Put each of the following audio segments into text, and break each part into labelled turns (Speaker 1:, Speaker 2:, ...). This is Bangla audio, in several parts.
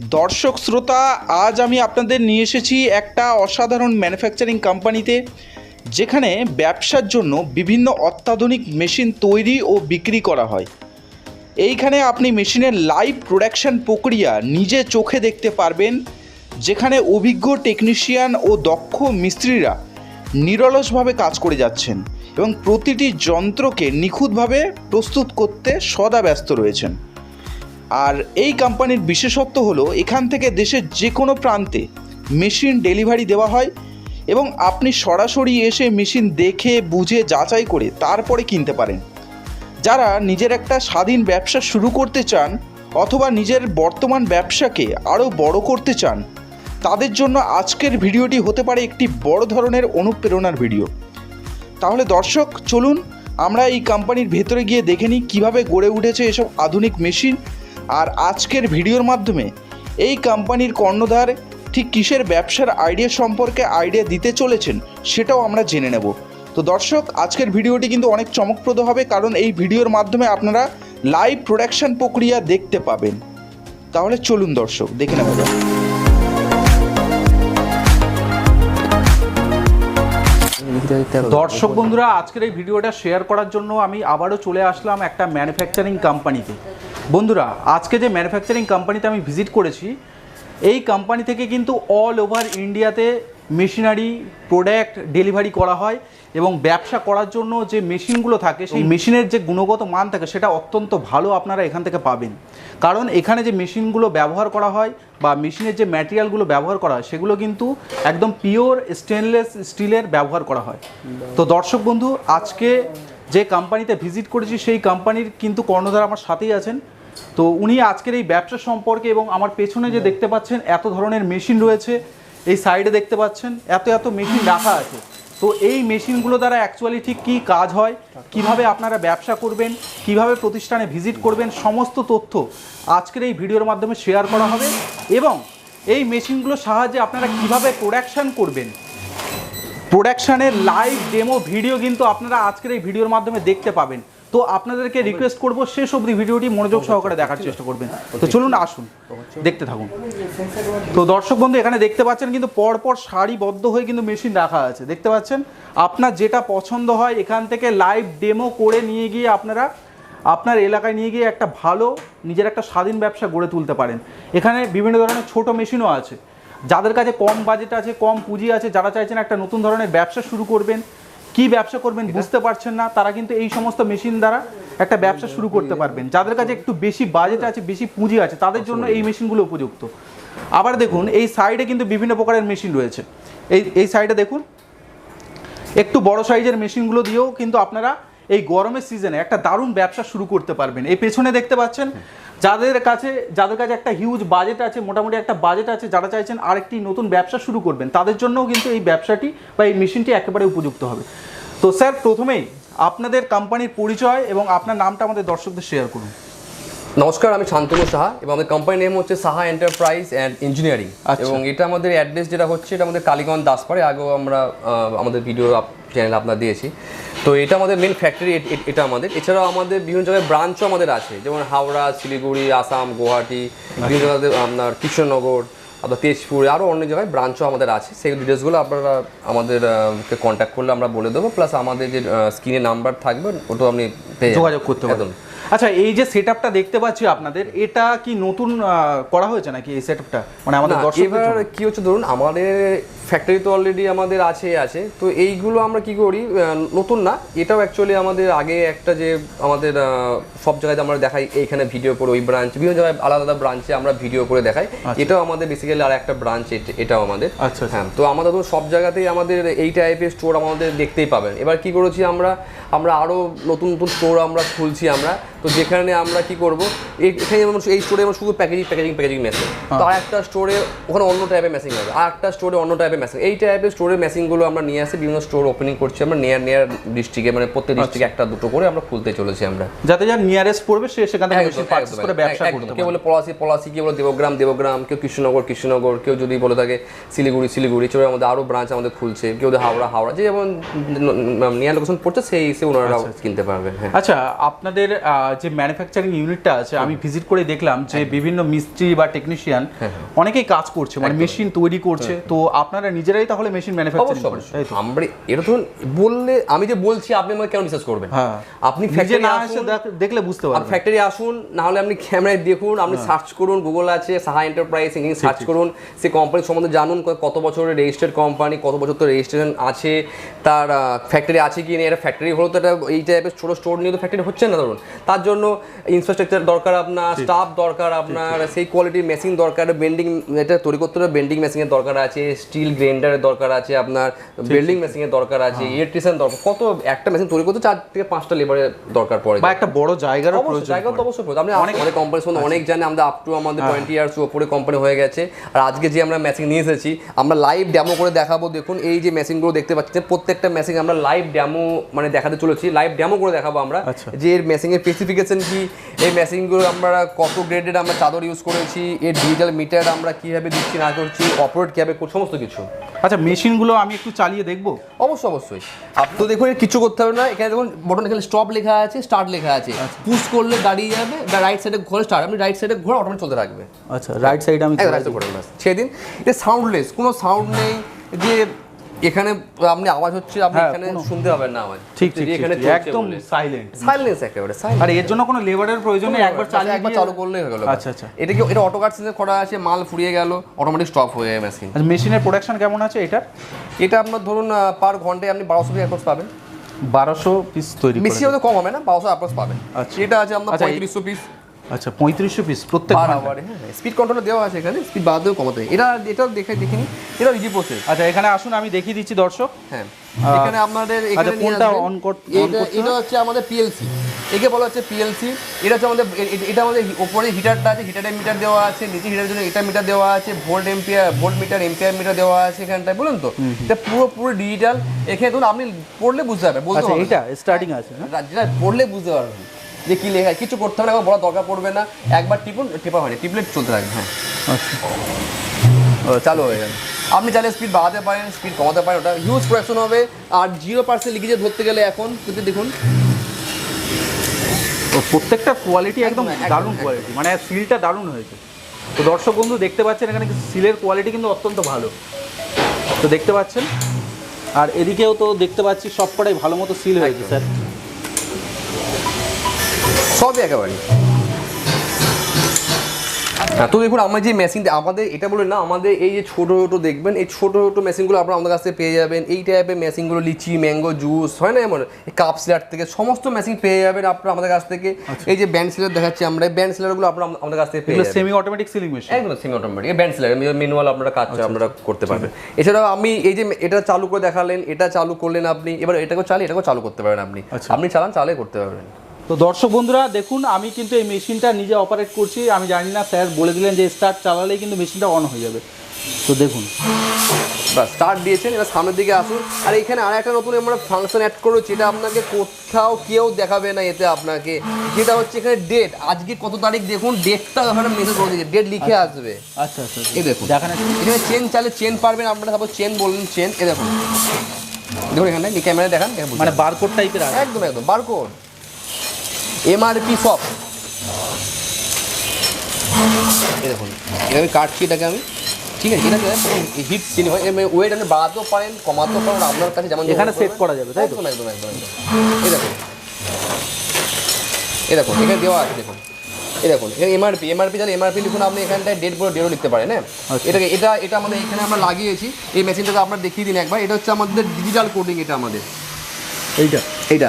Speaker 1: দর্শক শ্রোতা, আজ আমি আপনাদের নিয়ে এসেছি একটা অসাধারণ ম্যানুফ্যাকচারিং কোম্পানিতে যেখানে ব্যবসার জন্য বিভিন্ন অত্যাধুনিক মেশিন তৈরি ও বিক্রি করা হয়। এইখানে আপনি মেশিনের লাইভ প্রোডাকশন প্রক্রিয়া নিজে চোখে দেখতে পারবেন, যেখানে অভিজ্ঞ টেকনিশিয়ান ও দক্ষ মিস্ত্রিরা নিরলসভাবে কাজ করে যাচ্ছেন এবং প্রতিটি যন্ত্রকে নিখুঁতভাবে প্রস্তুত করতে সদা ব্যস্ত রয়েছেন। আর এই কোম্পানির বিশেষত্ব হলো, এখান থেকে দেশের যে কোনো প্রান্তে মেশিন ডেলিভারি দেওয়া হয় এবং আপনি সরাসরি এসে মেশিন দেখে, বুঝে, যাচাই করে তারপরে কিনতে পারেন। যারা নিজের একটা স্বাধীন ব্যবসা শুরু করতে চান অথবা নিজের বর্তমান ব্যবসাকে আরও বড় করতে চান, তাদের জন্য আজকের ভিডিওটি হতে পারে একটি বড় ধরনের অনুপ্রেরণার ভিডিও। তাহলে দর্শক, চলুন আমরা এই কোম্পানির ভেতরে গিয়ে দেখে নিই কীভাবে গড়ে উঠেছে এসব আধুনিক মেশিন আর আজকের ভিডিওর মাধ্যমে এই কোম্পানির কর্ণধার ঠিক কিসের ব্যবসার আইডিয়া সম্পর্কে আইডিয়া দিতে চলেছেন সেটাও আমরা জেনে নেব। তো দর্শক, আজকের ভিডিওটি কিন্তু অনেক চমকপ্রদ হবে কারণ এই ভিডিওর মাধ্যমে আপনারা লাইভ প্রোডাকশন প্রক্রিয়া দেখতে পাবেন। তাহলে চলুন দর্শক, দেখে যাক। দর্শক বন্ধুরা, আজকের এই ভিডিওটা শেয়ার করার জন্য আমি আবারও চলে আসলাম একটা ম্যানুফ্যাকচারিং কোম্পানিতে বন্ধুরা, আজকে যে ম্যানুফ্যাকচারিং কোম্পানিতে আমি ভিজিট করেছি, এই কোম্পানি থেকে কিন্তু অল ওভার ইন্ডিয়াতে মেশিনারি প্রোডাক্ট ডেলিভারি করা হয় এবং ব্যবসা করার জন্য যে মেশিনগুলো থাকে, সেই মেশিনের যে গুণগত মান থাকে, সেটা অত্যন্ত ভালো আপনারা এখান থেকে পাবেন। কারণ এখানে যে মেশিনগুলো ব্যবহার করা হয় বা মেশিনের যে ম্যাটেরিয়ালগুলো ব্যবহার করা হয়, সেগুলো কিন্তু একদম পিওর স্টেনলেস স্টিলের ব্যবহার করা হয়। তো দর্শক বন্ধু, আজকে যে কোম্পানিতে ভিজিট করেছি, সেই কোম্পানির কিন্তু কর্ণধার আমার সাথেই আছেন। তো উনি আজকের এই ব্যবসা সম্পর্কে এবং আমার পেছনে যে দেখতে পাচ্ছেন, এত ধরনের মেশিন রয়েছে, এই সাইডে দেখতে পাচ্ছেন, এত এত মেশিন রাখা আছে। তো এই মেশিনগুলো দ্বারা অ্যাকচুয়ালি ঠিক কী কাজ হয়, কীভাবে আপনারা ব্যবসা করবেন, কীভাবে প্রতিষ্ঠানে ভিজিট করবেন, সমস্ত তথ্য আজকের এই ভিডিওর মাধ্যমে শেয়ার করা হবে। এবং এই মেশিনগুলোর সাহায্যে আপনারা কীভাবে প্রোডাকশান করবেন প্রোডাকশানের লাইভ ডেমো ভিডিও কিন্তু আপনারা আজকের এই ভিডিওর মাধ্যমে দেখতে পাবেন। তো আপনাদেরকে রিকোয়েস্ট করব, শেষ অবধি ভিডিওটি মনোযোগ সহকারে দেখার চেষ্টা করবেন। তো চলুন আসুন, দেখতে থাকুন। তো দর্শক বন্ধু, এখানে দেখতে পাচ্ছেন কিন্তু পরপর সারিবদ্ধ হয়ে কিন্তু মেশিন রাখা আছে। দেখতে পাচ্ছেন? আপনার যেটা পছন্দ হয়, এখান থেকে লাইভ ডেমো করে নিয়ে গিয়ে আপনারা আপনার এলাকায় নিয়ে গিয়ে একটা ভালো, নিজের একটা স্বাধীন ব্যবসা গড়ে তুলতে পারেন। এখানে বিভিন্ন ধরনের ছোট মেশিনও আছে। যাদের কাছে কম বাজেট আছে কম পুঁজি আছে যারা চাইছেন একটা নতুন ধরনের ব্যবসা শুরু করবেন কি ব্যবসা করবেন বুঝতে পারছেন না তারা কিন্তু এই সমস্ত মেশিন দ্বারা একটা ব্যবসা শুরু করতে পারবেন। যাদের কাছে একটু বেশি বাজেট আছে বেশি পুঁজি আছে তাদের জন্য এই মেশিনগুলো উপযুক্ত। আবার দেখুন এই সাইডে কিন্তু বিভিন্ন প্রকারের মেশিন রয়েছে। এই এই সাইডে দেখুন একটু বড় সাইজের মেশিনগুলো দিয়েও কিন্তু আপনারা এই গরমের সিজনে একটা দারুণ ব্যবসা শুরু করতে পারবেন। এই পেছনে দেখতে পাচ্ছেন যাদের কাছে যাদের কাছে একটা হিউজ বাজেট আছে মোটামুটি একটা বাজেট আছে যারা চাইছেন আরেকটি নতুন ব্যবসা শুরু করবেন তাদের জন্যও কিন্তু এই ব্যবসাটি বা এই মেশিনটি একেবারে উপযুক্ত হবে। তো স্যার প্রথমেই আপনাদের কোম্পানির পরিচয় এবং আপনার নামটা আমাদের দর্শকদের শেয়ার করুন।
Speaker 2: নমস্কার আমি শান্তনু সাহা এবং আমাদের কোম্পানির নেম হচ্ছে সাহা এন্টারপ্রাইজ অ্যান্ড ইঞ্জিনিয়ারিং
Speaker 1: আচ্ছা।
Speaker 2: এবং এটা আমাদের অ্যাড্রেস যেটা হচ্ছে এটা আমাদের কালীগঞ্জ দাসপাড়ে আগেও আমরা আমাদের ভিডিও চ্যানেল আপনার দিয়েছি। তো এটা আমাদের মেন ফ্যাক্টরি এটা আমাদের। এছাড়াও আমাদের বিভিন্ন জায়গায় ব্রাঞ্চও আমাদের আছে। যেমন হাওড়া শিলিগুড়ি আসাম গুয়াহাটি বিভিন্ন জায়গাতে আপনার কৃষ্ণনগর আপনার তেজপুর আরও অন্য জায়গায় ব্রাঞ্চও আমাদের আছে। সেই ডিটেলসগুলো আপনারা আমাদেরকে কন্ট্যাক্ট করলে আমরা বলে দেবো। প্লাস আমাদের যে স্ক্রিনে নাম্বার থাকবে ওটাও আপনি
Speaker 1: যোগাযোগ করতে পারবেন। আচ্ছা এই যে সেট আপটা দেখতে পাচ্ছি আপনাদের এটা কি নতুন করা হয়েছে নাকি এই সেট আপটা মানে আমাদের
Speaker 2: এবার কি হচ্ছে ধরুন আমাদের ফ্যাক্টরি তো অলরেডি আমাদের আছে আছে। তো এইগুলো আমরা কি করি নতুন না এটাও অ্যাকচুয়ালি আমাদের আগে একটা যে আমাদের সব জায়গায় আমরা দেখাই এইখানে ভিডিও করে ওই ব্রাঞ্চ বিভিন্ন জায়গায় আলাদা আলাদা ব্রাঞ্চে আমরা ভিডিও করে দেখাই। এটাও আমাদের বেসিক্যালি আর একটা ব্রাঞ্চ এটাও আমাদের।
Speaker 1: আচ্ছা, আচ্ছা।
Speaker 2: হ্যাঁ তো আমাদের তো সব জায়গাতেই আমাদের এই টাইপের স্টোর আমাদের দেখতেই পাবেন। এবার কি করেছি আমরা আমরা আরও নতুন নতুন স্টোর আমরা খুলছি আমরা। তো যেখানে আমরা কি করব? এখানে যেমন এই স্টোরে আমরা শুধু প্যাকেজিং প্যাকেজিং প্যাকেজিং মেশিন তো আর একটা স্টোরে ওখানে অন্য টাইপের মেশিন হবে। আর একটা স্টোরে অন্য টাইপের মেশিন এই টাইপের স্টোরের মেশিনগুলো আমরা নিয়ে আসি বিভিন্ন স্টোর ওপেনিং করছি আমরা নিয়ার নিয়ার ডিস্ট্রিক্টে মানে প্রত্যেক ডিস্ট্রিক্টে একটা দুটো করে আমরা খুলতে চলেছি আমরা।
Speaker 1: যাতে যার নিয়ারেস্ট পড়বে সে সেখান থেকে মেশিন পারচেজ করে ব্যবসা। করতে
Speaker 2: কেউ বলে পলাশি পলাশি কেউ বলে দেবগ্রাম দেবগ্রাম কেউ কৃষ্ণনগর কৃষ্ণনগর কেউ যদি বলে থাকে শিলিগুড়ি শিলিগুড়ি চলে আমাদের আরও ব্রাঞ্চ আমাদের খুলছে কেউ হাওড়া হাওড়া যে যেমন নিয়ার লোকেশন পড়ছে সেই হিসেবে ওনারা কিনতে পারবেন হ্যাঁ।
Speaker 1: আচ্ছা আপনাদের যে ম্যানুফ্যাকচারিং ইউনিটটা আছে আমি ভিজিট করে দেখলাম যে বিভিন্ন মিস্ত্রি বা টেকনিশিয়ান
Speaker 2: হ্যাঁ,
Speaker 1: অনেকেই কাজ করছে মানে মেশিন তৈরি করছে। তো আপনারা নিজেরাই তাহলে মেশিন ম্যানুফ্যাকচারিং করেন
Speaker 2: আমরা এটা ধরুন বললে আমি যে বলছি আপনি আমাকে কেন বিশ্বাস করবেন?
Speaker 1: হ্যাঁ।
Speaker 2: আপনি ফ্যাক্টরি
Speaker 1: না এসে দেখলে বুঝতে
Speaker 2: আপনি
Speaker 1: পারবেন।
Speaker 2: ফ্যাক্টরি আসুন না হলে আপনি ক্যামেরায় দেখুন আপনি
Speaker 1: হ্যাঁ।
Speaker 2: সার্চ করুন গুগল আছে সাহা এন্টারপ্রাইজ এখানে সার্চ করুন সে কোম্পানি সম্বন্ধে জানুন কত বছরের রেজিস্টার্ড কোম্পানি কত বছর তো রেজিস্ট্রেশন আছে তার ফ্যাক্টরি আছে কি না এটা ফ্যাক্টরি হলো তো এটা এই টাইপের ছোটো স্টোর নিয়ে তো ফ্যাক্টরি হচ্ছে না ধরুন। তার জন্য ইনফ্রাস্ট্রাকচার দরকার আপনার স্টাফ দরকার আপনার সেই কোয়ালিটির মেশিন দরকার বেন্ডিং এটা তৈরি করতে হলে বেন্ডিং মেশিনের দরকার আছে স্টিল গ্রাইন্ডারের দরকার আছে আপনার বেল্ডিং মেশিনের দরকার আছে
Speaker 1: হ্যাঁ।
Speaker 2: ইলেকট্রিশিয়ান দরকার কত একটা মেশিন তৈরি করতে চার থেকে পাঁচটা লেবারের দরকার পড়ে।
Speaker 1: বা একটা বড় জায়গারও প্রয়োজন
Speaker 2: জায়গা তো অবশ্যই প্রয়োজন। আপনি অনেক অনেক কোম্পানি সম্বন্ধে অনেক জানে আমরা আপ টু আমাদের টোয়েন্টি ইয়ার্স উপরে কোম্পানি হয়ে গেছে। আর আজকে যে আমরা মেশিন নিয়ে এসেছি আমরা লাইভ ডেমো করে দেখাবো দেখুন এই যে মেশিনগুলো দেখতে পাচ্ছেন প্রত্যেকটা মেশিন আমরা লাইভ ডেমো মানে দেখাতে চলেছি। লাইভ ডেমো করে দেখাবো আমরা
Speaker 1: আচ্ছা।
Speaker 2: যে এর মেশিনের স্পেসিফিকেশন কি? এই মেশিনগুলো আমরা কত গ্রেডেড আমরা চাদর ইউজ করেছি? এর ডিজিটাল মিটার আমরা কীভাবে দিচ্ছি না করছি অপারেট কীভাবে সমস্ত কিছু।
Speaker 1: আচ্ছা মেশিনগুলো আমি একটু চালিয়ে দেখব?
Speaker 2: অবশ্যই অবশ্যই। আপনি তো দেখুন কিছু করতে হবে না। এখানে দেখুন বটন এখানে স্টপ লেখা আছে স্টার্ট লেখা আছে। পুশ করলে দাঁড়িয়ে যাবে বা রাইট সাইডে ঘোরে স্টার্ট আপনি রাইট সাইডে ঘোরে অটোমেটিক চলতে থাকবে।
Speaker 1: আচ্ছা রাইট সাইড আমি
Speaker 2: রাইট করে সেদিন এটা সাউন্ডলেস কোনো সাউন্ড নেই যে এখানে আপনি আওয়াজ হচ্ছে আপনি
Speaker 1: হ্যাঁ,
Speaker 2: এখানে শুনতে পাবেন না আওয়াজ।
Speaker 1: ঠিক ঠিক
Speaker 2: এখানে
Speaker 1: একদম সাইলেন্ট
Speaker 2: সাইলেন্স একেবারে।
Speaker 1: আর এর জন্য কোনো লেবারের প্রয়োজন নেই একবার চালিয়ে
Speaker 2: একবার চালু করলেই হয়ে গেল
Speaker 1: আচ্ছা, আচ্ছা।
Speaker 2: এটা কি এটা অটো কাট সিস্টেম করা আছে মাল ফুরিয়ে গেল অটোমেটিক স্টপ হয়ে যায় মেশিন
Speaker 1: আচ্ছা মেশিনের প্রোডাকশন কেমন আছে এটার?
Speaker 2: এটা আপনার ধরুন পার ঘন্টায় আপনি বারোশো পিস অ্যাপ্রক্স পাবেন?
Speaker 1: বারোশো পিস তৈরি
Speaker 2: বেশি
Speaker 1: করে
Speaker 2: হলে কম হবে না বারোশো অ্যাপ্রক্স পাবেন।
Speaker 1: আচ্ছা।
Speaker 2: এটা আছে আপনার
Speaker 1: এই-
Speaker 2: পঁয়ত্রিশশো পিস
Speaker 1: আচ্ছা পঁয়ত্রিশশো পিস প্রত্যেক
Speaker 2: আওয়ারে হ্যাঁ স্পিড কন্ট্রোল দেওয়া আছে এখানে স্পিড বাড়াতেও কমাতে হয়। এটা এটাও দেখে দেখিনি এটা ইজি প্রসেস
Speaker 1: আচ্ছা এখানে আসুন আমি দেখিয়ে দিচ্ছি দর্শক।
Speaker 2: হ্যাঁ এখানে আপনাদের এখানে
Speaker 1: কোনটা on কর- on
Speaker 2: এটা
Speaker 1: করতে
Speaker 2: এটা হচ্ছে আমাদের পিএলসি একে বলা হচ্ছে পিএলসি এটা হচ্ছে আমাদের এটা আমাদের উপরে হিটারটা আছে হিটারের মিটার দেওয়া আছে নিচে হিটারের জন্য এটা মিটার দেওয়া আছে volt ampere volt meter ampere meter দেওয়া আছে এখানটায় বলুন তো? এটা পুরো পুরো ডিজিটাল এখানে ধরুন আপনি পড়লে বুঝতে পারবেন বলতে
Speaker 1: আচ্ছা। এইটা স্টার্টিং আছে
Speaker 2: যেটা পড়লে বুঝতে পারবেন। যে কি লেখা কিছু করতে হবে না বড় দরকার পড়বে না। একবার টিপুন টিপা হয়নি টিপলে চলতে থাকবে হ্যাঁ।
Speaker 1: আচ্ছা।
Speaker 2: চালু হয়ে গেল। আপনি চাইলে স্পিড বাড়াতে পারেন স্পিড কমাতে পারেন ওটা হিউজ প্রোডাকশন হবে। আর জিরো পার্সেন্ট লিখেছে ধরতে গেলে এখন কিন্তু দেখুন।
Speaker 1: প্রত্যেকটা কোয়ালিটি একদম, দারুণ কোয়ালিটি মানে সিলটা দারুণ হয়েছে। তো দর্শক বন্ধু দেখতে পাচ্ছেন এখানে সিলের কোয়ালিটি কিন্তু অত্যন্ত ভালো। তো দেখতে পাচ্ছেন? আর এদিকেও তো দেখতে পাচ্ছি সবকটাই ভালো মতো সিল হয়েছে স্যার
Speaker 2: সবই একেবারে। হ্যাঁ তো দেখুন আমার যে মেশিন আমাদের এটা বলে না আমাদের এই যে ছোটো ছোটো দেখবেন এই ছোটো ছোটো মেশিনগুলো আপনারা আমাদের কাছ থেকে পেয়ে যাবেন। এই টাইপের মেশিনগুলো লিচি ম্যাঙ্গো জুস হয় না এমন? কাপ সিলার থেকে সমস্ত মেশিন পেয়ে যাবেন আপনারা আমাদের কাছ থেকে। এই যে ব্যান্ড সিলার দেখাচ্ছি আমরা ব্যান্ড সিলারগুলো আপনারা আম- আমাদের কাছ থেকে পেয়ে যাবেন।
Speaker 1: সেমি অটোমেটিক সিলিং মেশিন
Speaker 2: একদম semi automatic band sealer manual আপনারা কাজ আপনারা করতে পারবেন। এছাড়াও আমি এই যে এটা চালু করে দেখালেন এটা চালু করলেন আপনি এবার এটাকেও চালিয়ে এটাকেও চালু করতে পারেন আপনি।
Speaker 1: আচ্ছা।
Speaker 2: আপনি চালান চালে করতে পারবেন।
Speaker 1: তো দর্শক বন্ধুরা দেখুন আমি কিন্তু এই মেশিনটা নিজে অপারেট করছি। আমি জানি না স্যার বলে দিলেন যে স্টার্ট চালালেই কিন্তু মেশিনটা অন হয়ে যাবে। তো দেখুন।
Speaker 2: বাস স্টার্ট দিয়েছেন এবার সামনের দিকে আসুন। আর এখানে আর একটা নতুন আমরা ফাংশন অ্যাড করেছি যেটা আপনাকে কোথাও কেউ দেখাবে না এতে আপনাকে। যেটা হচ্ছে এখানে ডেট আজকে কত তারিখ দেখুন? ডেটটা ওখানে মেসেজ করে দিয়েছে। ডেট লিখে আসবে।
Speaker 1: আচ্ছা আচ্ছা
Speaker 2: এই দেখুন। এখানে চেন চালে চেন পারবেন আপনারা সাপোজ চেন বললেন চেন এ দেখুন। দেখুন এখানে ক্যামেরা দেখান
Speaker 1: মানে বারকোড টাইপের
Speaker 2: একদম একদম বারকোড এমআরপি এই দেখুন আমি কাটছি এটাকে আমি ঠিক আছে এটাকে হিট চিনি হয় ওয়েট আপনি বাড়াতেও পারেন কমাতেও পারেন আপনার কাছে যেমন
Speaker 1: এখানে সেট করা যাবে, তাই তো?
Speaker 2: একদম একদম এই দেখুন। এই দেখুন এখানে দেওয়া আছে দেখুন। এই দেখুন এখানে এমআরপি এমআরপি জানেন এমআরপি লিখুন আপনি এখানটায় ডেট বলে ডেটও লিখতে পারেন হ্যাঁ?
Speaker 1: আচ্ছা।
Speaker 2: এটাকে এটা এটা আমাদের এখানে আমরা লাগিয়েছি এই মেশিনটাকে আপনার দেখিয়ে দিন একবার এটা হচ্ছে আমাদের ডিজিটাল কোডিং এটা আমাদের।
Speaker 1: এইটা
Speaker 2: এটা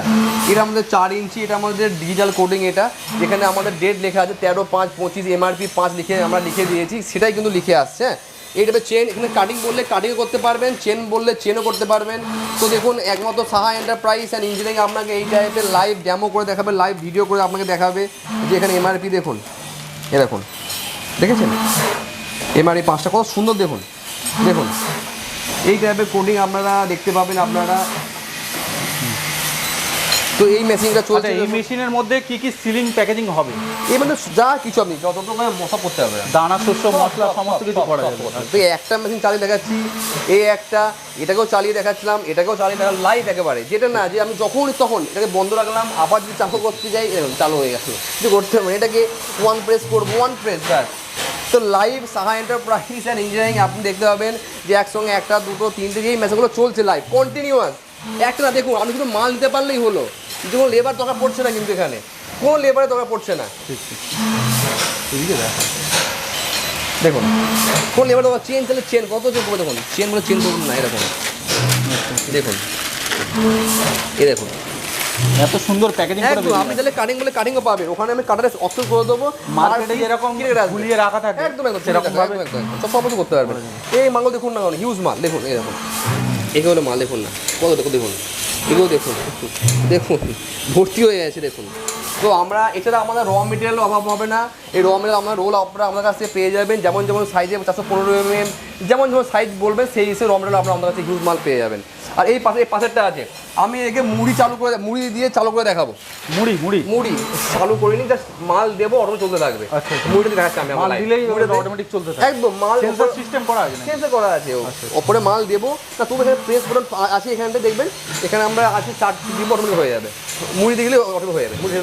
Speaker 2: এটা আমাদের চার ইঞ্চি, এটা আমাদের ডিজিটাল কোডিং এটা। যেখানে আমাদের ডেট লেখা আছে তেরো, পাঁচ, পঁচিশ এমআরপি পাঁচ লিখে আমরা লিখে দিয়েছি। সেটাই কিন্তু লিখে আসছে হ্যাঁ? এইটাতে চেন এখানে কাটিং বললে কাটিংও করতে পারবেন চেন বললে চেনও করতে পারবেন। তো দেখুন, একমাত্র সাহা এন্টারপ্রাইজ অ্যান্ড ইঞ্জিনিয়ারিং আপনাকে এই টাইপের লাইভ ডেমো করে দেখাবে লাইভ ভিডিও করে আপনাকে দেখাবে যে এখানে এমআরপি দেখুন। এ দেখুন, দেখেছেন? এমআরপি পাঁচটা, কত সুন্দর দেখুন দেখুন। এই টাইপের কোডিং আপনারা দেখতে পাবেন আপনারা। তো এই মেশিনটা
Speaker 1: আচ্ছা
Speaker 2: চলছে
Speaker 1: এই মেশিনের মধ্যে কি কি সিলিং প্যাকেজিং হবে?
Speaker 2: এই মানে যা কিছু আপনি যতটুকু মশা করতে হবে। না।
Speaker 1: দানা শস্য মশলা সমস্ত কিছু করা যাবে।
Speaker 2: তো একটা মেশিন চালিয়ে দেখাচ্ছি এই একটা এটাকেও চালিয়ে দেখাচ্ছিলাম এটাকেও চালিয়ে দেখালাম লাইভ একেবারে। যেটা না যে আমি যখন তখন এটাকে বন্ধ রাখলাম আবার যদি চালু করতে যাই এরকম চালু হয়ে গেছে। যে করতে হবে না, এটাকে ওয়ান প্রেস করব ওয়ান প্রেস ব্যাস। তো live Saha enterprise and engineering আপনি দেখতে পাবেন যে একসঙ্গে একটা দুটো তিনটে যেই মেশিনগুলো চলছে লাইভ কন্টিনিউয়াস একটা না দেখুন আপনি শুধু মাল দিতে পারলেই হলো। কোনো লেবার দরকার পড়ছে না কিন্তু এখানে। কোনো লেবারের দরকার পড়ছে না। দেখুন কোন লেবার দেবো চেন তাহলে চেন কত চেন করবে দেখুন? চেনগুলো চেন করুন না এরকম দেখুন। এ দেখুন।
Speaker 1: এত সুন্দর প্যাকেজিং করে
Speaker 2: একদম আপনি তাহলে কাটিং বলে কাটিংও পাবেন। ওখানে আমি কাটারে অপশন করে দেবো
Speaker 1: মার্কেটে যেরকম ঝুলিয়ে রাখা থাকে
Speaker 2: একদম একদম
Speaker 1: সেরকম ভাবে
Speaker 2: সব সব করতে পারবেন। এই মালগুলো দেখুন না হিউজ মাল দেখুন দেখুন। এগুলো হলো মাল দেখুন না। কত দেখো দেখুন। এগুলো দেখুন। দেখুন। ভর্তি হয়ে গেছে, দেখুন। তো আমরা, এছাড়া আমাদের র মেটেরিয়ালও অভাব হবে না। এই র মেটেরিয়াল আমরা রোল আপনারা আমাদের কাছ পেয়ে যাবেন। যেমন যেমন সাইজে চারশো পনেরো এম যেমন যেমন সাইজ বলবেন, সেই হিসেবে র মেটেরিয়াল আপনারা আমাদের কাছে হিউজ মাল পেয়ে যাবেন। আর এই পাশে এই পাশেরটা আছে। আমি একে মুড়ি চালু করে মুড়ি দিয়ে চালু করে দেখাবো।
Speaker 1: মুড়ি মুড়ি?
Speaker 2: মুড়ি। চালু করিনি জাস্ট মাল দেবো অটো চলতে থাকবে।
Speaker 1: আচ্ছা, আচ্ছা।
Speaker 2: মুড়িটা দেখাচ্ছি আমি
Speaker 1: মাল দিলেই
Speaker 2: মুড়ি
Speaker 1: অটোমেটিক চলতে থাকে।
Speaker 2: একদম মাল
Speaker 1: সেন্সর সিস্টেম করা আছে?
Speaker 2: সেন্সর করা আছে ও। ওপরে মাল দেবো। না তুমি এখানে প্রেস বাটন আছে এখানটা দেখবেন? এখানে আমরা আছে চার দিব অটোমেটিক হয়ে যাবে। মুড়ি গেলে অটোমেটিক হয়ে যাবে। মুড়ি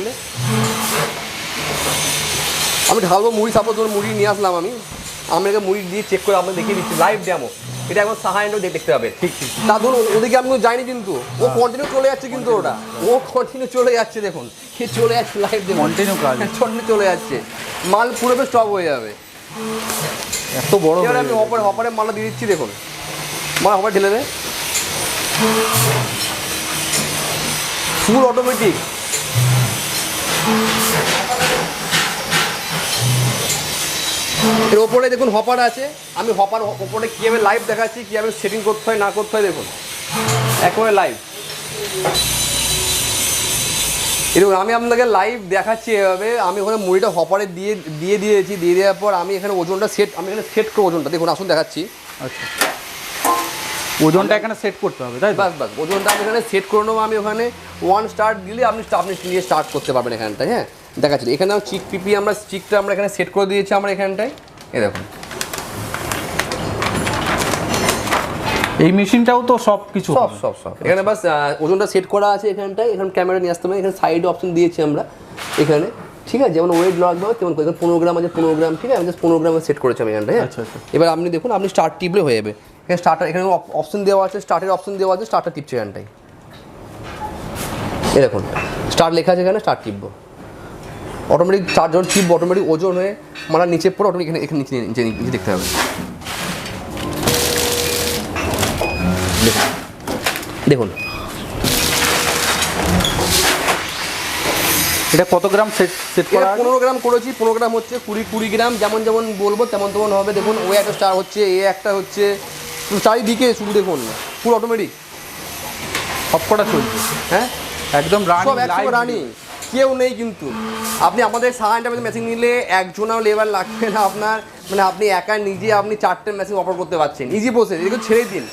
Speaker 2: আমি ঢালবো মুড়ি সাপোজ ধরুন মুড়ি নিয়ে আসলাম আমি। আমি একে মুড়ি দিয়ে চেক করে আপনাকে দেখিয়ে দিচ্ছি। লাইভ ডেমো এটা এখন সাহায্য দেখতে হবে।
Speaker 1: ঠিক ঠিক
Speaker 2: তা ধরুন ওদিকে আমি যাইনি কিন্তু। ও কন্টিনিউ চলে যাচ্ছে কিন্তু ওটা। ও কন্টিনিউ চলে যাচ্ছে দেখুন। সে চলে যাচ্ছে লাইভ দেখুন।
Speaker 1: কন্টিনিউ কাজ।
Speaker 2: কন্টিনিউ চলে যাচ্ছে। মাল পুরো স্টপ হয়ে যাবে।
Speaker 1: এত বড়
Speaker 2: এবার আমি
Speaker 1: গেছে।
Speaker 2: হপারে হপারে মালটা দিয়ে দিচ্ছি দেখুন। মাল হপার ঢেলে দে। ফুল অটোমেটিক এর ওপরে দেখুন হপার আছে। আমি হপার ওপরে কীভাবে লাইভ দেখাচ্ছি কীভাবে সেটিং করতে হয় না করতে হয় দেখুন। একেবারে লাইভ এরকম আমি আপনাকে লাইভ দেখাচ্ছি এভাবে। আমি ওখানে মুড়িটা হপারে দিয়ে দিয়ে দিয়েছি দিয়ে দেওয়ার পর আমি এখানে ওজনটা সেট আমি এখানে সেট করব ওজনটা। দেখুন আসুন দেখাচ্ছি।
Speaker 1: আচ্ছা। ওজনটা এখানে সেট করতে হবে তাই
Speaker 2: বাস বাস ওজনটা আমি এখানে সেট করে নেব। আমি ওখানে ওয়ান স্টার্ট দিলে আপনি আপনি নিয়ে স্টার্ট করতে পারবেন এখানটায় হ্যাঁ? দেখাচ্ছি। এখানে চিক পিপি আমরা চিকটা আমরা এখানে সেট করে দিয়েছি আমরা এখানটায়। এই দেখুন।
Speaker 1: এই মেশিনটাও তো সব কিছু
Speaker 2: সব সব সব। এখানে বাস ওজনটা সেট করা আছে এখানটায়। এখানে ক্যামেরা নিয়ে আসতে হবে। এখানে সাইড অপশন দিয়েছি আমরা। এখানে ঠিক আছে? যেমন ওয়েট লাগবে তেমন করে। পনেরো গ্রাম আছে পনেরো গ্রাম ঠিক আছে? আমি জাস্ট পনেরো গ্রামে সেট করেছি আমি এখানটায় হ্যাঁ?
Speaker 1: আচ্ছা, আচ্ছা।
Speaker 2: এবার আপনি দেখুন আপনি স্টার্ট টিপলে হয়ে যাবে। এখানে স্টার্টার এখানে অপশন দেওয়া আছে স্টার্টের অপশন দেওয়া আছে স্টার্টার টিপছে এখানটায়। এই দেখুন। স্টার্ট লেখা আছে এখানে স্টার্ট টিপবো। অটোমেটিক চার চিপ অটোমেটিক ওজন হয়ে মারা নিচে পড়ে অটোমেটিক এখানে এখানে নিচে নিচে দেখতে হবে। দেখুন।
Speaker 1: এটা কত গ্রাম সেট সেট করা
Speaker 2: পনেরো গ্রাম করেছি পনেরো গ্রাম হচ্ছে কুড়ি কুড়ি গ্রাম যেমন যেমন বলব তেমন তেমন হবে। দেখুন ওই একটা স্টার হচ্ছে এ একটা হচ্ছে চারিদিকে শুধু দেখুন পুরো অটোমেটিক
Speaker 1: সব কটা চলছে।
Speaker 2: হ্যাঁ?
Speaker 1: একদম
Speaker 2: সব
Speaker 1: রানিং
Speaker 2: রানি কেউ নেই কিন্তু। আপনি আমাদের সাহায্য মেশিন নিলে একজনও লেবার লাগবে না আপনার। মানে আপনি একা নিজে আপনি চারটে মেশিন অফার করতে পারছেন। ইজি প্রসেস এগুলো ছেড়ে দিন।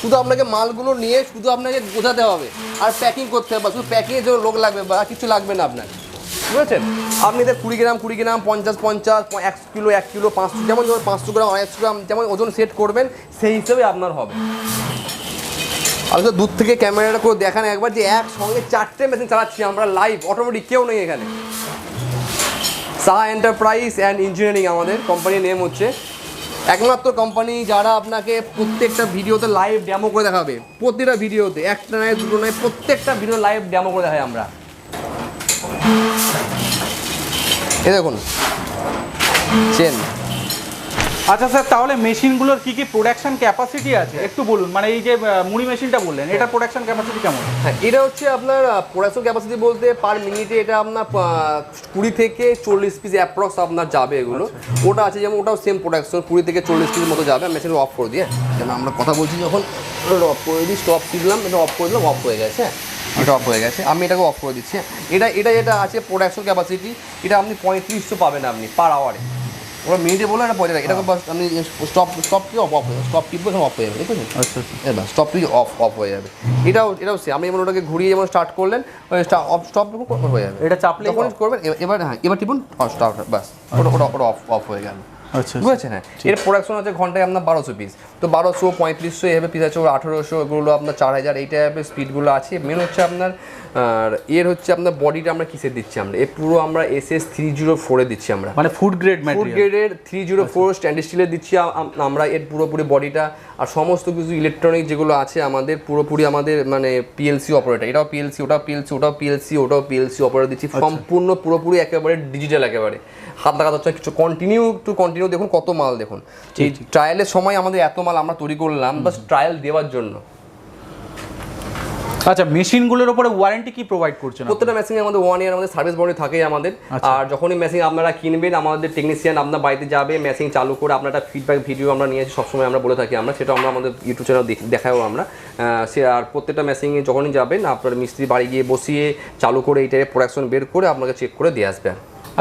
Speaker 2: শুধু আপনাকে মালগুলো নিয়ে শুধু আপনাকে বোঝাতে হবে। আর প্যাকিং করতে হবে, শুধু প্যাকিংয়ের জন্য লোক লাগবে বা কিছু লাগবে না আপনার। বুঝেছেন আপনি এদের কুড়ি গ্রাম কুড়ি গ্রাম, পঞ্চাশ পঞ্চাশ এক কিলো এক কিলো, পাঁচশো, যেমন যেমন পাঁচশো গ্রাম, আড়াইশো গ্রাম, যেমন ওজন সেট করবেন, সেই হিসেবে আপনার হবে। তো দূর থেকে ক্যামেরাটা করে দেখান একবার যে একসঙ্গে চারটে মেশিন চালাচ্ছি আমরা লাইভ অটোমেটিক কেউ নেই এখানে। সাহা এন্টারপ্রাইজ অ্যান্ড ইঞ্জিনিয়ারিং আমাদের কোম্পানির নেম হচ্ছে। একমাত্র কোম্পানি যারা আপনাকে প্রত্যেকটা ভিডিওতে লাইভ ডেমো করে দেখাবে। প্রতিটা ভিডিওতে, একটা নয়, দুটো নয়, প্রত্যেকটা ভিডিও লাইভ ডেমো করে দেখাই আমরা। এ দেখুন। চেন
Speaker 1: আচ্ছা স্যার তাহলে মেশিনগুলোর কি কি প্রোডাকশন ক্যাপাসিটি আছে? একটু বলুন মানে এই যে মুড়ি মেশিনটা বললেন এটা প্রোডাকশন ক্যাপাসিটি কেমন?
Speaker 2: হ্যাঁ এটা হচ্ছে আপনার প্রোডাকশন ক্যাপাসিটি বলতে পার মিনিটে এটা আপনার কুড়ি থেকে চল্লিশ পিস অ্যাপ্রক্স আপনার যাবে এগুলো। ওটা আছে যেমন ওটাও সেম প্রোডাকশন কুড়ি থেকে চল্লিশ পিস মতো যাবে মেশিন অফ করে দিয়ে যেন আমরা কথা বলছি যখন অফ করে দিই স্টপ টিপলাম এটা অফ করে দিলাম অফ হয়ে গেছে হ্যাঁ। এটা অফ হয়ে গেছে আমি এটাকে অফ করে দিচ্ছি হ্যাঁ। এটা এটা যেটা আছে প্রোডাকশন ক্যাপাসিটি এটা আপনি পঁয়ত্রিশশো পাবেন আপনি পার আওয়ারে ওরা মিনিটে বলে একটা পয়সা এটা আমি আপনি স্টপ স্টপ কি অফ অফ হয়ে স্টপ টিপবো এখানে অফ হয়ে যাবে ঠিক
Speaker 1: আছে আচ্ছা।
Speaker 2: স্টপ কি অফ অফ হয়ে যাবে। এটাও এটাও সে আপনি যেমন ওটাকে ঘুরিয়ে যেমন স্টার্ট করলেন অফ স্টপ হয়ে যাবে।
Speaker 1: এটা চাপলে
Speaker 2: যখন করবেন এবার হ্যাঁ এবার টিপুন স্টার্ট বাস ওটা ওটা অফ অফ হয়ে গেল। বুঝেছেন? হ্যাঁ এর প্রোডাকশন আছে ঘন্টায় আপনার বারোশো পিস তো বারোশো পঁয়ত্রিশশো এভাবে পিস আছে আঠেরোশো এগুলো আপনার চার হাজার এই টাইপের স্পিডগুলো আছে। মেন হচ্ছে আপনার আর এর হচ্ছে আপনার বডিটা আমরা কিসে দিচ্ছি আমরা? এর পুরো আমরা এস এস থ্রি জিরো ফোরে দিচ্ছি আমরা।
Speaker 1: মানে ফুড গ্রেড
Speaker 2: ফুড গ্রেডের থ্রি জিরো ফোর স্ট্যান্ডার্ড স্টিলের দিচ্ছি আমরা এর পুরোপুরি বডিটা আর সমস্ত কিছু ইলেকট্রনিক যেগুলো আছে আমাদের পুরোপুরি আমাদের মানে পিএলসি অপারেটর এটাও পিএলসি ওটাও পিএলসি ওটাও পিএলসি ওটাও পিএলসি অপারেটর দিচ্ছি। সম্পূর্ণ পুরোপুরি একেবারে ডিজিটাল একেবারে। হাত লাগাতে হচ্ছে কিছু কন্টিনিউ টু কন্টিনিউ দেখুন কত মাল দেখুন। এই ট্রায়ালের সময় আমাদের এত মাল আমরা তৈরি করলাম বাস ট্রায়াল দেওয়ার জন্য।
Speaker 1: আচ্ছা মেশিনগুলোর উপরে ওয়ারেন্টি কি প্রোভাইড করছেন?
Speaker 2: প্রত্যেকটা মেশিনে আমাদের ওয়ান ইয়ার আমাদের সার্ভিস বডি থাকেই আমাদের। আর যখনই মেশিন আপনারা কিনবেন আমাদের টেকনিশিয়ান আপনার বাড়িতে যাবে মেশিন চালু করে আপনার একটা ফিডব্যাক ভিডিও আমরা নিয়েছি সবসময় আমরা বলে থাকি আমরা সেটা আমরা আমাদের ইউটিউব চ্যানেল দেখাও আমরা। সে আর প্রত্যেকটা মেশিনে যখনই যাবেন আপনার মিস্ত্রি বাড়ি গিয়ে বসিয়ে চালু করে এই টাইপের প্রোডাকশন বের করে আপনাকে চেক করে দিয়ে আসবে।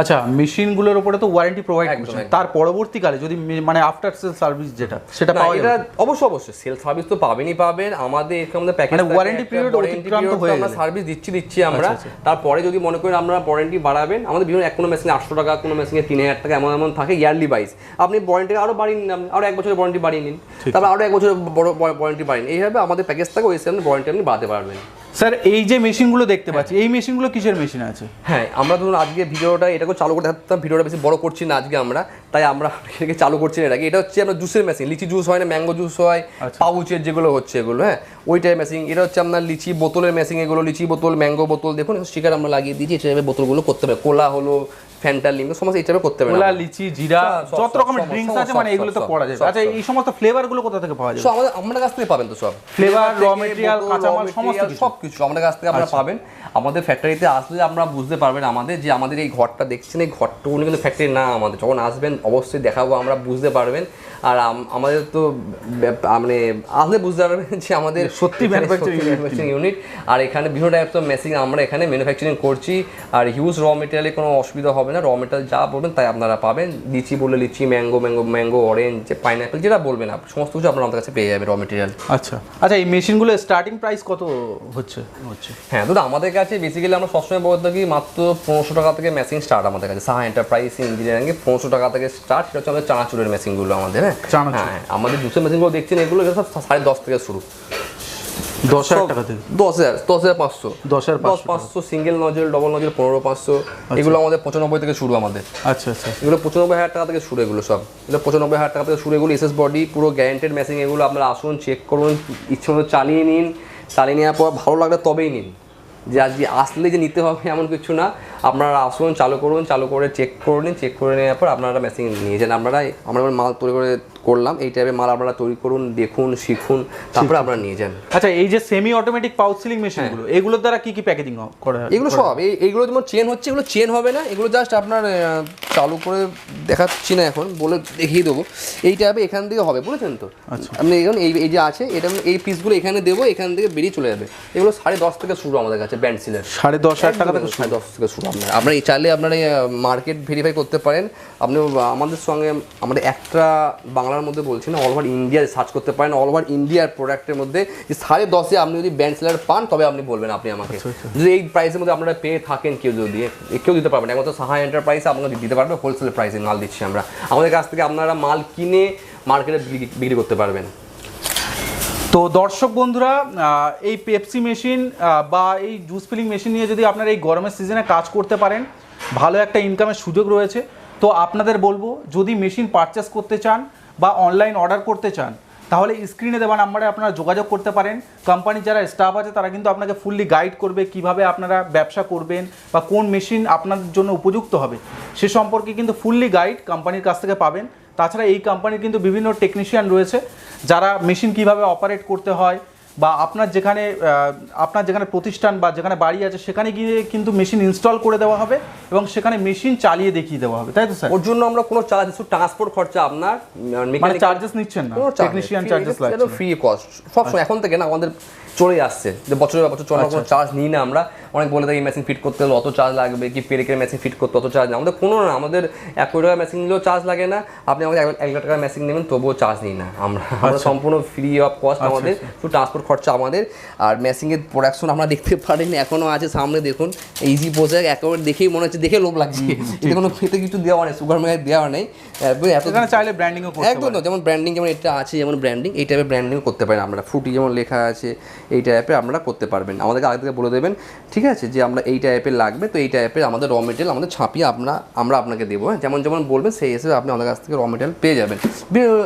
Speaker 1: আচ্ছা মেশিনগুলোর উপরে তো ওয়ারেন্টি প্রোভাইড
Speaker 2: একদম।
Speaker 1: তার পরবর্তীকালে যদি মানে আফটার সেল সার্ভিস যেটা সেটা পাওয়া
Speaker 2: এটা
Speaker 1: যাবে
Speaker 2: অবশ্যই অবশ্যই সেল সার্ভিস তো পাবেনই পাবেন। আমাদের এখানে আমাদের প্যাকেজ
Speaker 1: মানে warranty period অতিক্রান্ত হয়ে
Speaker 2: আমরা সার্ভিস দিচ্ছি দিচ্ছি আমরা।
Speaker 1: আচ্ছা,
Speaker 2: তারপরে যদি মনে করেন আমরা ওয়ারেন্টি বাড়াবেন আমাদের বিভিন্ন এক কোনো মেশিনে আটশো টাকা কোনো মেশিনে তিন হাজার টাকা এমন এমন থাকে ইয়ারলি বাইজ আপনি ওয়ারেন্টি আরও বাড়িয়ে নিন আপনি আরও এক বছরের ওয়ারেন্টি বাড়িয়ে নিন। তারপর আরও এক বছরের বড় ওয়ারেন্টি বাড়িয়ে নিন। এইভাবে আমাদের প্যাকেজ থাকে ওই হিসাবে ওয়ারেন্টি আপনি বাড়াতে পারবেন।
Speaker 1: স্যার এই যে মেশিনগুলো দেখতে পাচ্ছি এই মেশিনগুলো কিসের মেশিন আছে?
Speaker 2: হ্যাঁ আমরা ধরুন আজকে ভিডিওটা এটাকে চালু করে থাকতাম ভিডিওটা বেশি বড় করছি না আজকে আমরা তাই আমরা এটাকে চালু করছি না এটাকে। এটা হচ্ছে আপনার জুসের মেশিন লিচি জুস হয় না ম্যাঙ্গো জুস হয়
Speaker 1: আচ্ছা।
Speaker 2: পাউচের যেগুলো হচ্ছে এগুলো হ্যাঁ ওইটাই মেশিন এটা হচ্ছে আপনার লিচি বোতলের মেশিন এগুলো লিচি বোতল ম্যাঙ্গো বোতল দেখুন স্টিকার আমরা লাগিয়ে দিয়েছি সেভাবে বোতলগুলো করতে হবে। কোলা হলো ফ্যান্টা লিঙ্গ সমস্ত এই টাইপের করতে হবে
Speaker 1: কোলা লিচি জিরা যত রকমের ড্রিঙ্কস আছে মানে এগুলো তো করা যাবে আচ্ছা এই সমস্ত ফ্লেভারগুলো কোথা থেকে পাওয়া যাবে
Speaker 2: সব আমাদের আমাদের কাছ থেকে পাবেন তো সব। থেকে
Speaker 1: material,
Speaker 2: বোতল,
Speaker 1: কাঁচামাল, সমস্ত কিছু।
Speaker 2: সব কিছু আমাদের কাছ থেকে আপনারা পাবেন। আমাদের ফ্যাক্টরিতে আসলে আপনারা বুঝতে পারবেন আমাদের যে আমাদের এই ঘরটা দেখছেন এই ঘরটুকু কিন্তু ফ্যাক্টরি না আমাদের। যখন আসবেন অবশ্যই দেখাবো আমরা বুঝতে পারবেন। আর আম- আমাদের তো মানে আসলে বুঝতে পারবেন যে আমাদের
Speaker 1: সত্যি manufacturing
Speaker 2: ম্যানুফ্যাকচারিং ইউনিট আর এখানে বিভিন্ন টাইপস অফ মেশিন আমরা এখানে ম্যানুফ্যাকচারিং করছি। আর হিউজ র মেটেরিয়ালে কোনো অসুবিধা হবে না র মেটেরিয়াল যা বলবেন তাই আপনারা পাবেন। লিচি বললে litchi mango mango mango orange pineapple যেটা বলবেন আপনি সমস্ত কিছু আপনার আমাদের কাছে পেয়ে যাবে র মেটেরিয়াল
Speaker 1: আচ্ছা। আচ্ছা এই মেশিনগুলো স্টার্টিং প্রাইস কত হচ্ছে? হচ্ছে।
Speaker 2: হ্যাঁ তো আমাদের কাছে বেসিক্যালি আমরা সবসময় বলতে থাকি মাত্র পনেরোশো টাকা থেকে মেশিন স্টার্ট আমাদের কাছে। সাহা এন্টারপ্রাইজ ইঞ্জিনিয়ারিংয়ে পনেরোশো টাকা থেকে স্টার্ট সেটা হচ্ছে আমাদের চানাচুরের মেশিনগুলো আমাদের হ্যাঁ। হ্যাঁ হ্যাঁ, আমাদের জুসের মেশিনগুলো দেখছেন এগুলো এগুলো সব সাড়ে দশ থেকে শুরু।
Speaker 1: দশ হাজার টাকা থেকে
Speaker 2: দশ হাজার দশ হাজার পাঁচশো।
Speaker 1: দশ হাজার
Speaker 2: দশ
Speaker 1: পাঁচশো
Speaker 2: সিঙ্গেল নজল ডবল নজল পনেরো পাঁচশো এগুলো আমাদের পঁচানব্বই থেকে শুরু আমাদের।
Speaker 1: আচ্ছা আচ্ছা
Speaker 2: এগুলো পঁচানব্বই হাজার টাকা থেকে শুরু এগুলো সব। এগুলো পঁচানব্বই হাজার টাকা থেকে শুরু এগুলো এসএস বডি পুরো গ্যারেন্টেড মেশিন এগুলো আপনারা আসুন চেক করুন ইচ্ছে মতো চালিয়ে নিন। চালিয়ে নেওয়ার পর ভালো লাগলে তবেই নিন। যে আজকে আসলে যে নিতে হবে এমন কিছু না। আপনারা আসুন চালু করুন চালু করে চেক করে নিন চেক করে নেওয়ার পর আপনারা মেশিন নিয়ে যান। আপনারা আমরা মাল তৈরি করে করলাম এই টাইপের মাল আপনারা তৈরি করুন দেখুন শিখুন তারপরে আপনারা নিয়ে যান।
Speaker 1: আচ্ছা এই যে সেমি অটোমেটিক পাউচ সিলিং মেশিনগুলো এগুলোর দ্বারা কি কি প্যাকেজিং করা হয়?
Speaker 2: এগুলো সব এই এইগুলো যেমন চেন হচ্ছে এগুলো চেন হবে না এগুলো জাস্ট আপনার চালু করে দেখাচ্ছি না এখন বলে দেখিয়ে দেবো। এই টাইপে এখান থেকে হবে বুঝেছেন তো?
Speaker 1: আচ্ছা।
Speaker 2: আপনি এখন এই এই যে আছে এটা এই পিসগুলো এখানে দেবো এখান থেকে বেরিয়ে চলে যাবে। এগুলো সাড়ে দশ থেকে শুরু আমাদের কাছে ব্যান্ড সিলের
Speaker 1: সাড়ে দশ হাজার টাকা থেকে
Speaker 2: সাড়ে দশ থেকে শুরু আপনার। আপনার এই চাইলে আপনার মার্কেট ভেরিফাই করতে পারেন। আপনি আমাদের সঙ্গে আমাদের একটা বাংলার মধ্যে বলছি না অল ওভার ইন্ডিয়া সার্চ করতে পারেন অল ওভার ইন্ডিয়ার প্রোডাক্টের মধ্যে যে সাড়ে দশে আপনি যদি ব্যান্ড সেলার পান তবে আপনি বলবেন আপনি আমাকে। যদি এই প্রাইসের মধ্যে আপনারা পেয়ে থাকেন কেউ যদি কেউ দিতে পারবেন একমাত্র সাহা এন্টারপ্রাইস আপনাকে দিতে পারবে হোলসেল প্রাইসে মাল দিচ্ছি আমরা। আমাদের কাছ থেকে আপনারা মাল কিনে মার্কেটে বিক্রি করতে পারবেন।
Speaker 1: তো দর্শক বন্ধুরা এই পেপসি মেশিন বা এই জুস ফিলিং মেশিন নিয়ে যদি আপনারা এই গরমের সিজনে কাজ করতে পারেন ভালো একটা ইনকামের সুযোগ রয়েছে। তো আপনাদের বলব যদি মেশিন পারচেস করতে চান বা অনলাইন অর্ডার করতে চান, তাহলে স্ক্রিনে দেওয়া নাম্বারে আপনারা যোগাযোগ করতে পারেন। কোম্পানির যারা স্টাফ আছে, তারা কিন্তু আপনাকে ফুললি গাইড করবে কীভাবে আপনারা ব্যবসা করবেন বা কোন মেশিন আপনাদের জন্য উপযুক্ত হবে। সে সম্পর্কে কিন্তু ফুললি গাইড কোম্পানির কাছ থেকে পাবেন। তাছাড়া এই কোম্পানির কিন্তু বিভিন্ন টেকনিশিয়ান রয়েছে, যারা মেশিন কীভাবে অপারেট করতে হয় বা আপনার যেখানে আপনার যেখানে প্রতিষ্ঠান বা যেখানে বাড়ি আছে সেখানে গিয়ে কিন্তু মেশিন ইনস্টল করে দেওয়া হবে এবং সেখানে মেশিন চালিয়ে দেখিয়ে দেওয়া হবে। তাই তো স্যার?
Speaker 2: ওর জন্য আমরা কোনো চার্জ শুধু ট্রান্সপোর্ট খরচা আপনার
Speaker 1: মানে চার্জেস নিচ্ছেন না? টেকনিশিয়ান চার্জেস লাগছে
Speaker 2: ফ্রি কস্ট সব এখন থেকে না আমাদের চলে আসছে। যে বছরের বছর চলার কোনো চার্জ নিই না আমরা। অনেক বলে থাকি মেশিন ফিট করতে হলে অত চার্জ লাগবে কি পেরে পেরেকের মেশিন ফিট করতে অত চার্জ না। আমাদের কোনো না আমাদের এক কোটি টাকার মেশিন নিলেও চার্জ লাগে না। আপনি আমাদের এক- লাখ টাকার মেশিন নেবেন তবুও চার্জ নিই না আমরা। আমরা সম্পূর্ণ ফ্রি অফ কস্ট আমাদের শুধু ট্রান্সপোর্ট খরচা আমাদের। আর মেশিনের প্রোডাকশন আমরা দেখতে পারিনি এখনও আছে সামনে দেখুন। ইজি পোশাক একেবারে দেখেই মনে হচ্ছে দেখে লোভ লাগছে। এতে কোনো খেতে কিছু দেওয়া নেই সুগার মেঘায় দেওয়া নেই। এত
Speaker 1: চাইলে ব্র্যান্ডিংও
Speaker 2: একদম যেমন ব্র্যান্ডিং যেমন এটা আছে যেমন ব্র্যান্ডিং এই টাইপের ব্র্যান্ডিং করতে পারেন আমরা। ফ্রুটি যেমন লেখা আছে এই টাইপের আপনারা করতে পারবেন। আমাদেরকে আগে থেকে বলে দেবেন ঠিক আছে? যে আমরা এই টাইপের লাগবে তো এই টাইপের আমাদের র মেটেরিয়াল আমাদের ছাপিয়ে আমরা আমরা আপনাকে দেবো হ্যাঁ? যেমন যেমন বলবেন সেই হিসেবে আপনি আমাদের কাছ থেকে র মেটেরিয়াল পেয়ে যাবেন।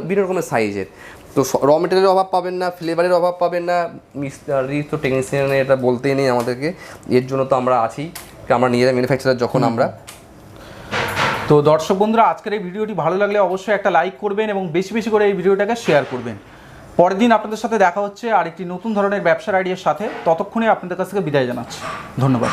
Speaker 2: বিভিন্ন রকমের সাইজের তো র মেটেরিয়ালের অভাব পাবেন না ফ্লেভারের অভাব পাবেন না মিস্টারি তো টেকনিশিয়ানের এটা বলতেই নেই আমাদেরকে। এর জন্য তো আমরা আছি আমরা নিজেরা ম্যানুফ্যাকচারার যখন আমরা।
Speaker 1: তো দর্শক বন্ধুরা আজকের এই ভিডিওটি ভালো লাগলে অবশ্যই একটা লাইক করবেন এবং বেশি বেশি করে এই ভিডিওটাকে শেয়ার করবেন। পরের দিন আপনাদের সাথে দেখা হচ্ছে আর একটি নতুন ধরনের ব্যবসার আইডিয়ার সাথে। ততক্ষণে আপনাদের কাছ থেকে বিদায় জানাচ্ছি। ধন্যবাদ।